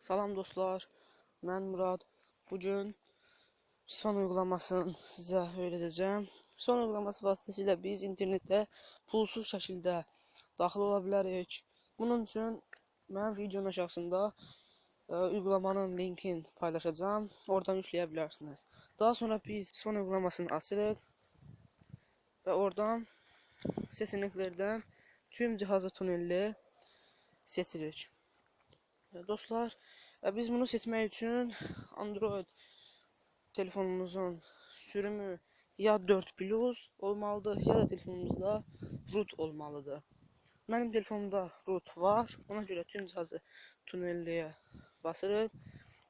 Salam dostlar, mən Murad. Bugün son uygulamasını sizə öyrədəcəm. Son uygulaması vasitəsilə biz internetdə pulsuz şəkildə daxil ola bilərik. Bunun üçün mən videonun aşağısında ə, uygulamanın linkini paylaşacağam. Oradan yükləyə bilərsiniz. Daha sonra biz son uygulamasını açırıq və oradan seçeneklərdən tüm cihazı tunelli seçirik. Dostlar, biz bunu seçmək üçün Android telefonumuzun sürümü ya 4 Plus olmalıdır, ya da telefonumuzda root olmalıdır. Mənim telefonumda root var. Ona görə tüm cihazı tunelliyə basırıq.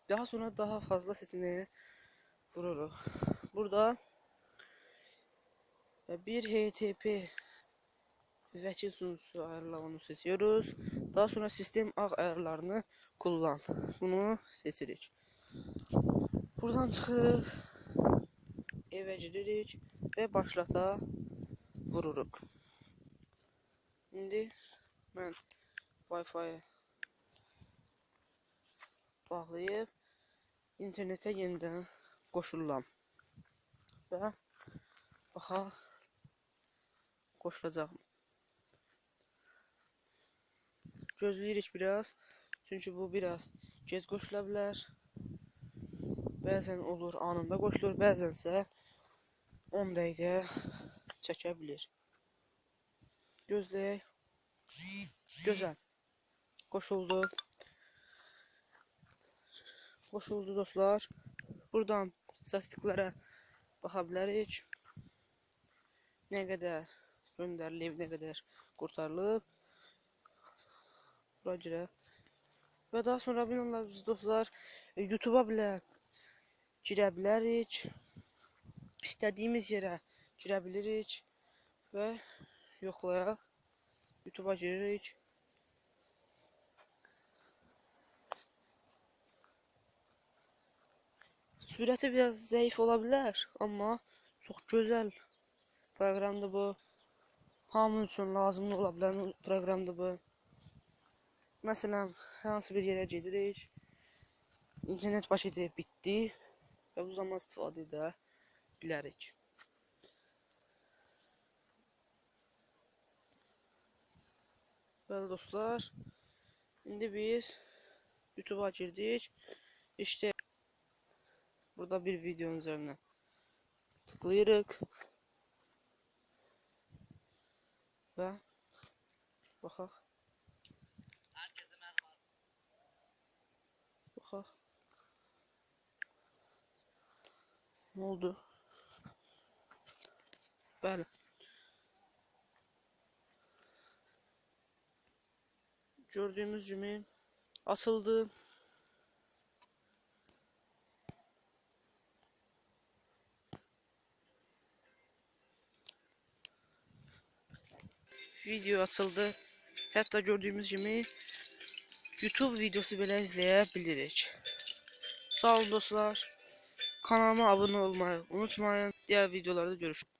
Daha sonra daha fazla seçeneği vururuq. Burada bir HTTP vəkil sunucusu ayarlarını seçiyoruz. Daha sonra sistem ağ ayarlarını kullan. Bunu seçirik. Buradan çıxırıq. Evə giririk və başlata vururuq. İndi mən Wi-Fi bağlayıb internetə yenidən qoşuluram. Və baxa qoşulacaq. Gözləyirik biraz. Çünki bu biraz gec qoşula bilər. Bəzən olur anında qoşulur, bəzənsə 10 dəqiqə çəkə bilir. Gözləyək. Gözəl. Qoşuldu. Qoşuldu dostlar. Buradan statistiklərə baxa bilərik. Nə qədər göndərilib, nə qədər qurtarılıb. Bura girə. Və daha sonra biz dostlar e, YouTube-a belə girə bilərik. İstədiyimiz yerə girə bilirik və yoxlayaq. YouTube-a giririk. Sürəti biraz zəif ola bilər, amma çox gözəl proqramdır bu. Hamı üçün lazımlı ola bilən proqramdır bu. Məsələn, hansı bir yerə gedirik, internet paketi bitdi və bu zaman istifadə edə bilərik. Bəli dostlar, indi biz YouTube-a girdik. İşte burada bir videonun üzerine tıklayırıq və baxaq. Baxaq. Ne oldu? Bəli. Gördüğümüz gibi açıldı. Video açıldı. Hatta gördüğümüz gibi YouTube videosu belə izləyə. Sağ olun dostlar. Kanalıma abone olmayı unutmayın. Diğer videolarda görüşürüz.